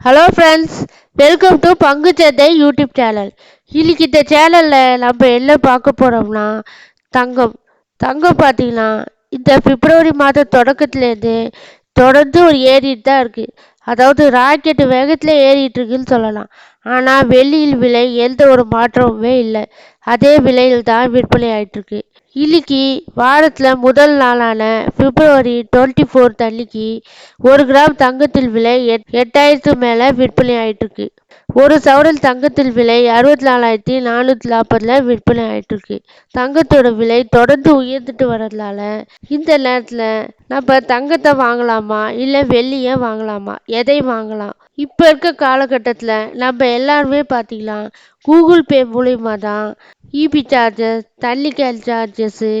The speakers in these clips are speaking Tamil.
ஹலோ ஃப்ரெண்ட்ஸ் வெல்கம் டு பங்குச்சந்தை யூடியூப் சேனல் இன்னைக்கு இந்த சேனலில் நம்ம என்ன பார்க்க போகிறோம்னா தங்கம். தங்கம் பார்த்தீங்கன்னா இந்த பிப்ரவரி மாதம் தொடக்கத்துலேருந்து தொடர்ந்து ஒரு ஏறிட்டு தான் இருக்குது அதாவது ராக்கெட்டு வேகத்தில் ஏறிட்டு இருக்குன்னு சொல்லலாம். ஆனால் வெள்ளியில் விலை எந்த ஒரு மாற்றமுமே இல்லை. அதே விலையில் தான் விற்பனை ஆகிட்டுருக்கு இன்னைக்கு வாரத்தில் முதல் நாளான பிப்ரவரி டுவெண்ட்டி ஃபோர்த் அன்னைக்கு ஒரு கிராம் தங்கத்தில் விலை எட் எட்டாயிரத்து மேலே விற்பனை ஆயிட்டுருக்கு. ஒரு சவரல் தங்கத்தில் விலை அறுபத்தி நாலாயிரத்தி நானூற்றி நாற்பதுல விற்பனை ஆயிட்டுருக்கு. தங்கத்தோட விலை தொடர்ந்து உயர்ந்துட்டு வர்றதுனால இந்த நேரத்தில் நம்ம தங்கத்தை வாங்கலாமா இல்லை வெள்ளியை வாங்கலாமா? எதை வாங்கலாம்? இப்போ இருக்க காலகட்டத்தில் நம்ம எல்லாருமே பார்த்தீங்கன்னா கூகுள் பே மூலிமா தான் இபி சார்ஜஸ் தள்ளிக்கல் சார்ஜஸ்ஸு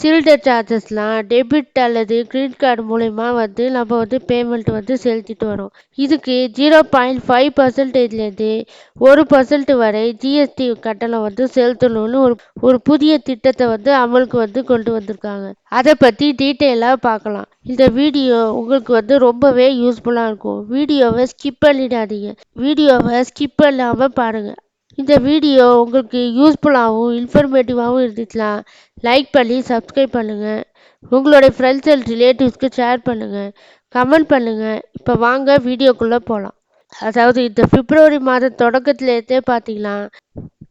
சில்டர் சார்ஜஸ்லாம் டெபிட் அல்லது கிரெடிட் கார்டு மூலயமா வந்து நம்ம வந்து பேமெண்ட் வந்து செலுத்திட்டு வரோம். இதுக்கு ஜீரோ பாயிண்ட் ஃபைவ் பர்சன்டேஜ்லேருந்து ஒரு பர்சன்ட் வரை ஜிஎஸ்டி கட்டணம் வந்து செலுத்தணும்னு ஒரு ஒரு புதிய திட்டத்தை வந்து அமலுக்கு வந்து கொண்டு வந்திருக்காங்க. அதை பற்றி டீட்டெயிலாக பார்க்கலாம். இந்த வீடியோ உங்களுக்கு வந்து ரொம்பவே யூஸ்ஃபுல்லாக இருக்கும். வீடியோவை ஸ்கிப் பண்ணிடாதீங்க. வீடியோவை ஸ்கிப் பண்ணாமல் பாருங்கள் இந்த வீடியோ உங்களுக்கு யூஸ்ஃபுல்லாகவும் இன்ஃபர்மேட்டிவாகவும் இருந்துச்சுன்னா லைக் பண்ணி சப்ஸ்கிரைப் பண்ணுங்கள் உங்களுடைய ஃப்ரெண்ட்ஸ் அண்ட் ரிலேட்டிவ்ஸ்க்கு ஷேர் பண்ணுங்கள் கமெண்ட் பண்ணுங்கள் இப்போ வாங்க வீடியோக்குள்ளே போகலாம் அதாவது இந்த பிப்ரவரி மாத தொடக்கத்துலேருந்தே பார்த்தீங்கன்னா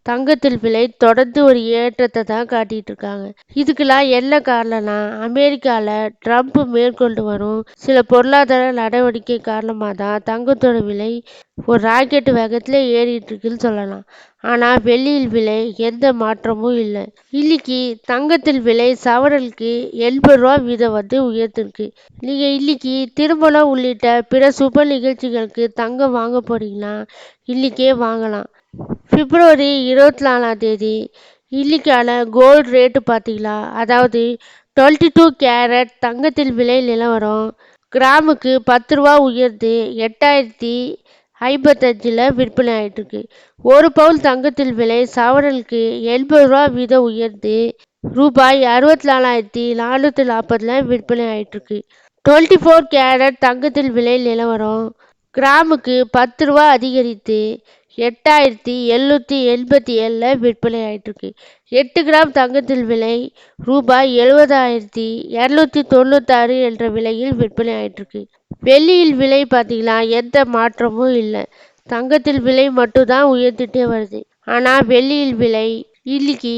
தங்கத்தில் விலை தொடர்ந்து ஒரு ஏற்றத்தை தான் காட்டிட்டு இருக்காங்க. இதுக்கெல்லாம் என்ன காரணம்னா அமெரிக்காவில் ட்ரம்ப் மேற்கொண்டு வரும் சில பொருளாதார நடவடிக்கை காரணமாக தான் தங்கத்தோட விலை ஒரு ராக்கெட் வேகத்தில் ஏறிட்டு இருக்குன்னு சொல்லலாம். ஆனால் வெள்ளியில் விலை எந்த மாற்றமும் இல்லை. இன்னைக்கு தங்கத்தில் விலை சவரலுக்கு எண்பது ரூபா வீதம் வந்து உயர்த்திருக்கு நீங்கள் இன்னைக்கு திருமணம் உள்ளிட்ட பிற சுப நிகழ்ச்சிகளுக்கு தங்கம் வாங்க போறீங்கன்னா இன்னைக்கே வாங்கலாம். பிப்ரவரி இருபத்தி நாலாம் தேதி இன்னைக்கான கோல்டு ரேட்டு பார்த்தீங்களா? அதாவது டுவெண்ட்டி டூ கேரட் தங்கத்தில் விலை நிலவரம். கிராமுக்கு பத்து ரூபா உயர்ந்து எட்டாயிரத்தி ஐம்பத்தஞ்சில் விற்பனை ஆயிட்டிருக்கு. ஒரு பவுன் தங்கத்தில் விலை சவரனுக்கு எண்பது ரூபா வீதம் உயர்ந்து ரூபாய் அறுபத்தி நாலாயிரத்தி நானூற்றி நாற்பதுல விற்பனை ஆயிட்டிருக்கு. டுவெண்ட்டி ஃபோர் கேரட் தங்கத்தில் விலை நிலவரம். கிராமுக்கு பத்து ரூபா அதிகரித்து எட்டாயிரத்தி எழுநூற்றி எண்பத்தி ஏழில் விற்பனை ஆயிட்டுருக்கு. எட்டு கிராம் தங்கத்தில் விலை ரூபாய் எழுபதாயிரத்தி இரநூத்தி தொண்ணூத்தாறு என்ற விலையில் விற்பனை ஆயிட்டிருக்கு. வெள்ளியில் விலை பார்த்தீங்கன்னா எந்த மாற்றமும் இல்லை. தங்கத்தில் விலை மட்டும்தான் உயர்ந்துட்டே வருது. ஆனால் வெள்ளியில் விலை இன்னைக்கு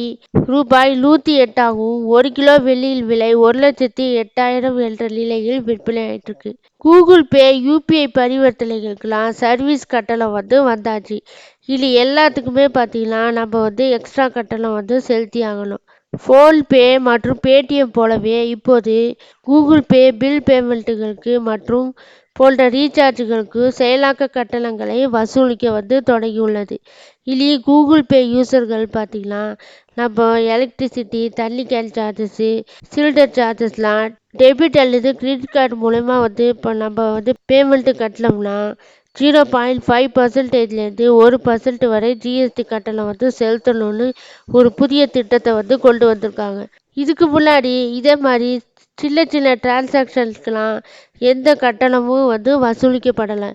ரூபாய் நூற்றி எட்டாகவும் ஒரு கிலோ வெள்ளியின் விலை ஒரு லட்சத்தி எட்டாயிரம் என்ற நிலையில் விற்பனையாயிட்டிருக்கு கூகுள் பே யூபிஐ பரிவர்த்தனைகளுக்கெல்லாம் சர்வீஸ் கட்டணம் வந்து வந்தாச்சு. இது எல்லாத்துக்குமே பார்த்தீங்கன்னா நம்ம வந்து எக்ஸ்ட்ரா கட்டணம் வந்து செலுத்தி ஆகணும். ஃபோன்பே மற்றும் பேடிஎம் போலவே இப்போது கூகுள் பே பில் பேமெண்ட்டுகளுக்கு மற்றும் போன்ற ரீசார்ஜுகளுக்கு செயலாக்க கட்டணங்களை வசூலிக்க வந்து தொடங்கியுள்ளது. இனி கூகுள் பே யூசர்கள் பார்த்தீங்கன்னா நம்ம எலக்ட்ரிசிட்டி தண்ணி கேன் சார்ஜஸ்ஸு சிலிண்டர் சார்ஜஸ்லாம் டெபிட் அல்லது கிரெடிட் கார்டு மூலயமா வந்து இப்போ நம்ம வந்து பேமெண்ட்டு கட்டினோம்னா ஜீரோ பாயிண்ட் ஃபைவ் பர்சன்டேஜ்லேருந்து ஒரு பர்சன்ட் வரை ஜிஎஸ்டி கட்டணம் வந்து செலுத்தணும்னு ஒரு புதிய திட்டத்தை வந்து கொண்டு வந்திருக்காங்க. இதுக்கு முன்னாடி இதே மாதிரி சின்ன சின்ன டிரான்சாக்ஷன்ஸ்க்கெலாம் எந்த கட்டணமும் வந்து வசூலிக்கப்படலை.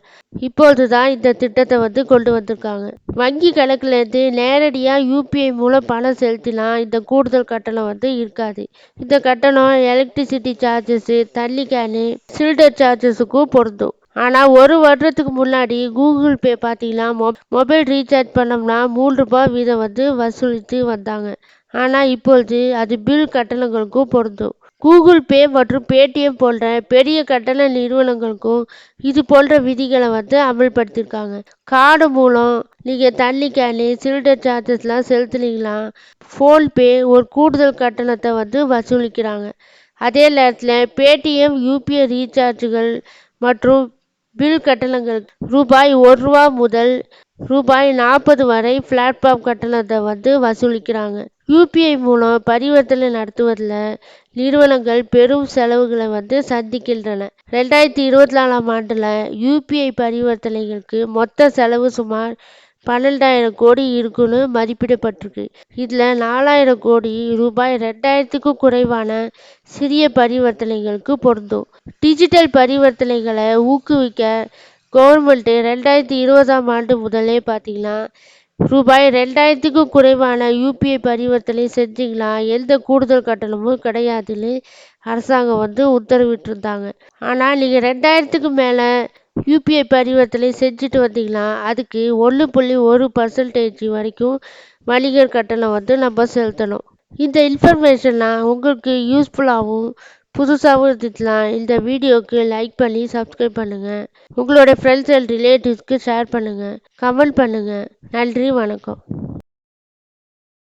இப்பொழுது தான் இந்த திட்டத்தை வந்து கொண்டு வந்திருக்காங்க. வங்கி கணக்குலேருந்து நேரடியாக யூபிஐ மூலம் பணம் செலுத்தினா இந்த கூடுதல் கட்டணம் வந்து இருக்காது. இந்த கட்டணம் எலக்ட்ரிசிட்டி சார்ஜஸ்ஸு தண்ணி கேனு சிலிண்டர் சார்ஜஸுக்கும் பொருந்தும். ஆனால் ஒரு வருடத்துக்கு முன்னாடி கூகுள் பே பார்த்தீங்கன்னா மொ மொபைல் ரீசார்ஜ் பண்ணோம்னா மூணு ரூபாய் வீதம் வந்து வசூலித்து வந்தாங்க. ஆனால் இப்பொழுது அது பில் கட்டணங்களுக்கும் பொருந்தும். கூகுள் பே மற்றும் பேடிஎம் போன்ற பெரிய கட்டண நிறுவனங்களுக்கும் இது போன்ற விதிகளை வந்து அமல்படுத்தியிருக்காங்க. கார்டு மூலம் நீங்கள் தண்ணி கேனு சிலிண்டர் சார்ஜஸ்லாம் செலுத்துனீங்களா ஃபோன்பே ஒரு கூடுதல் கட்டணத்தை வந்து வசூலிக்கிறாங்க. அதே நேரத்தில் பேடிஎம் யூபிஐ ரீசார்ஜுகள் மற்றும் பில் கட்டணங்கள் ரூபாய் ஒரு ரூபா முதல் ரூபாய் நாற்பது வரை பிளாட்ஃபார்ம் கட்டணத்தை வந்து வசூலிக்கிறாங்க. யூபிஐ மூலம் பரிவர்த்தனை நடத்துவதில் நிறுவனங்கள் பெரும் செலவுகளை வந்து சந்திக்கின்றன. ரெண்டாயிரத்தி இருபத்தி நாலாம் ஆண்டில் யூபிஐ பரிவர்த்தனைகளுக்கு மொத்த செலவு சுமார் பன்னெண்டாயிரம் கோடி இருக்குன்னு மதிப்பிடப்பட்டிருக்கு. இதில் நாலாயிரம் கோடி ரூபாய் ரெண்டாயிரத்துக்கும் குறைவான சிறிய பரிவர்த்தனைகளுக்கு பொருந்தும். டிஜிட்டல் பரிவர்த்தனைகளை ஊக்குவிக்க கவர்மெண்ட்டு ரெண்டாயிரத்தி இருபதாம் ஆண்டு முதலே பார்த்தீங்கன்னா ரூபாய் ரெண்டாயிரத்துக்கும் குறைவான யூபிஐ பரிவர்த்தனை செஞ்சிங்களா எந்த கூடுதல் கட்டணமும் கிடையாதுன்னு அரசாங்கம் வந்து உத்தரவிட்டிருந்தாங்க. ஆனால் நீங்கள் ரெண்டாயிரத்துக்கு மேலே யூபிஐ பரிவர்த்தனை செஞ்சுட்டு வந்தீங்கன்னா அதுக்கு ஒன்று புள்ளி ஒரு பர்சன்டேஜ் வரைக்கும் வணிகர் கட்டணம் வந்து நம்ம செலுத்தணும். இந்த இன்ஃபர்மேஷன்லாம் உங்களுக்கு யூஸ்ஃபுல்லாகவும் புதுசாகவும் இருந்துச்சுன்னா இந்த வீடியோக்கு லைக் பண்ணி சப்ஸ்கிரைப் பண்ணுங்கள் உங்களோட ஃப்ரெண்ட்ஸ் அண்ட் ரிலேட்டிவ்ஸ்க்கு ஷேர் பண்ணுங்கள் கமெண்ட் பண்ணுங்கள் நன்றி வணக்கம்.